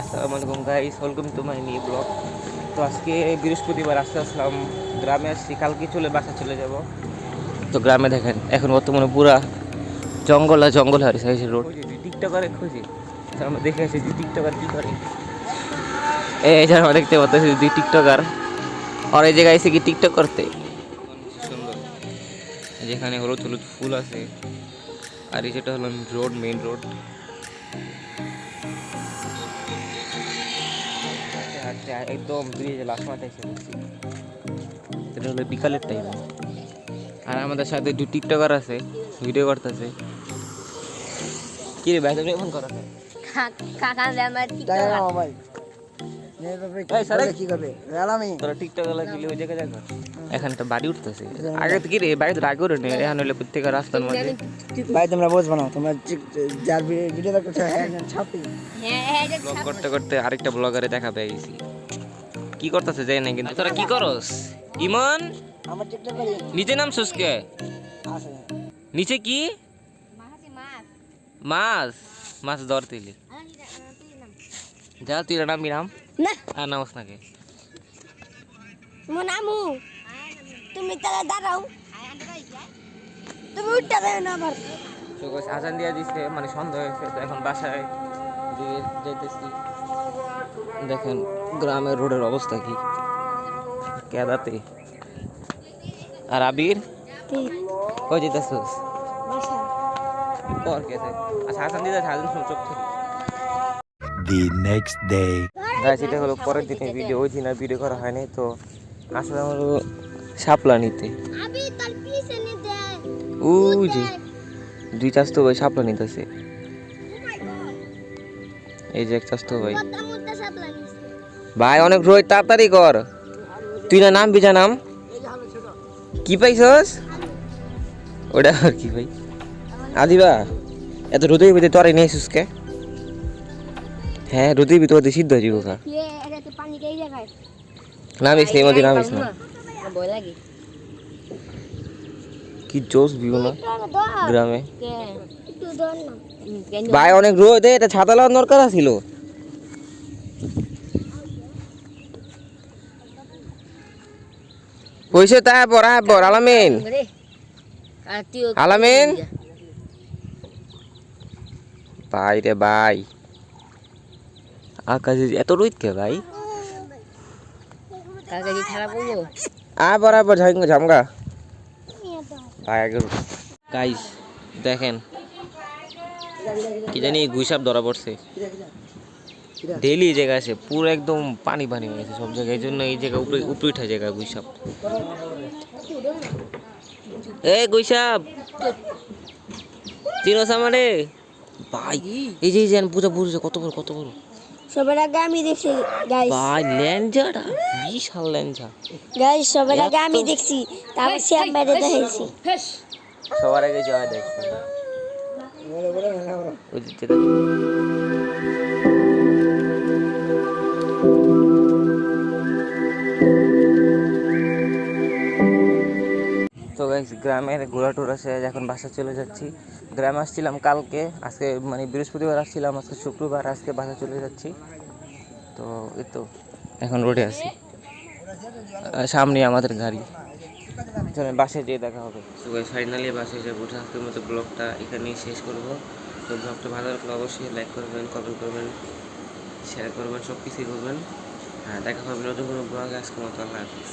আসসালামু আলাইকুম guys welcome to my new blog তো আজকে বৃহস্পতিবার আসতে আসলাম গ্রামে আসছি কালকে চলে বাসা চলে যাব। তো গ্রামে দেখেন এখন বর্তমানে পুরা জঙ্গল আর জঙ্গল হারি সাইজের রোড টিকটকারে খুঁজি। তো আমরা দেখে আসি যে টিকটকার কী করে। এই যে আমরা দেখতে পাচ্ছি দুই টিকটকার আর এই জায়গায় এসে কি টিকটক করতে? সুন্দর। যেখানে হলুদ হলুদ ফুল আছে। আর এই যেটা হলো রোড মেইন রোড একদম ব্রিজে লাস্ট মাথায় এসে পড়ছি এটা হলো বিকালের টাইম আর আমাদের সাথে দু টিকটকার আছে ভিডিও করতেছে। কি রে ভাই তুমি করো কাকা আমার ভাই। এখানে তো বাড়ি উঠতেছে। আগে তো কি রে বাড়ি তো আগে উঠে এখন হলে প্রত্যেক রাস্তার মধ্যে। ভাই তোমরা বুঝব না তোমরা যার ভিডিও দেখছ হ্যাঁ হ্যাঁ হ্যাঁ করতে করতে আরেকটা ব্লগারে দেখা পেয়ে গেছি। কি করতেছে যাই না কিন্তু। তোরা কি করস? ইমন? আমার টিকটক করি নিচে নাম সুস্কে। নিচে কি? মাছ মাছ। মাছ। মাছ যা তুই নাম নাম না। আর নামস নাকি? মো নামু। তুমি তাহলে দাঁড়াও। তুমি উঠতে দেবে না আমার। আজান দিয়া দিছে মানে সন্ধ্যা হয়েছে তো এখন বাসায় দিয়ে যাইতেছি। দেখেন গ্রামের রোডের অবস্থা কি? কেদাতে আর আবির? কই যেতেছিস পর আচ্ছা day. এটা হলো পরের দিনের ভিডিও ওই দিন আর ভিডিও করা হয়নি তো আসলে আমার শাপলা নিতে। ওই যে দুই শাপলা নিতেছে। এই যে এক চাস্তো ভাই। ভাই অনেক রোজ তাড়াতাড়ি কর। তুই না নাম বিজা নাম? কি পাইছস? ওটা আর কি ভাই? আদিবা এত রোদের ভিতরে তোর নিয়ে আসিস কে? হ্যাঁ রোদের ভিতরে সিদ্ধ হয়ে যাব কা? নামিস না এমন নামিস না। কি জোস ভিউ না গ্রামে? ভাই অনেক রোদ এটা ছাতা লাগানোর দরকার ছিল কইছে তাই পড়া পর আলামিন। আলামিন। ভাই রে ভাই। আকাশে এত রোদ কে ভাই? কাকা কি খারাপ হলো আ বরাবর ঝামগা। দেখেন কি জানি গুইসাপ ধরা পড়ছে ডেলি এই জায়গায় আছে পুরো একদম পানি পানি হয়ে গেছে সব জায়গায় এই জন্য এই জায়গা উপরে উপরে উঠা জায়গা গুইসাপ এ গুইসাপ চিনোস আমারে ভাই এই যে এই যে পূজা বুঝছে কত বড় কত বড় সবার আগে আমি দেখছি গাইস ভাই ল্যাঞ্জাটা বিশাল ল্যাঞ্জা। গাইস সবার আগে আমি দেখছি তারপর শ্যাম বাইরে দেখেছি। সবার আগে জয় দেখছে। তো গাইস গ্রামের ঘোরা টোরা শেষ এখন বাসা চলে যাচ্ছি। গ্রামে আসছিলাম কালকে, আজকে মানে বৃহস্পতিবার আসছিলাম, আজকে শুক্রবার, আজকে বাসা চলে যাচ্ছি। তো এই তো, এখন রোডে আছি। সামনে আমাদের গাড়ি। চলেন বাসায় যেয়ে দেখা হবে। তো গাইস ফাইনালি বাসায় যাব। আজকের মতো ব্লগটা এখানেই শেষ করব। তো ব্লগটা ভালো লাগলে অবশ্যই লাইক করবেন কমেন্ট করবেন শেয়ার করবেন সব কিছুই করবেন। হ্যাঁ দেখা হবে নতুন কোনো ব্লগে আজকের মতো। আল্লাহ হাফিজ।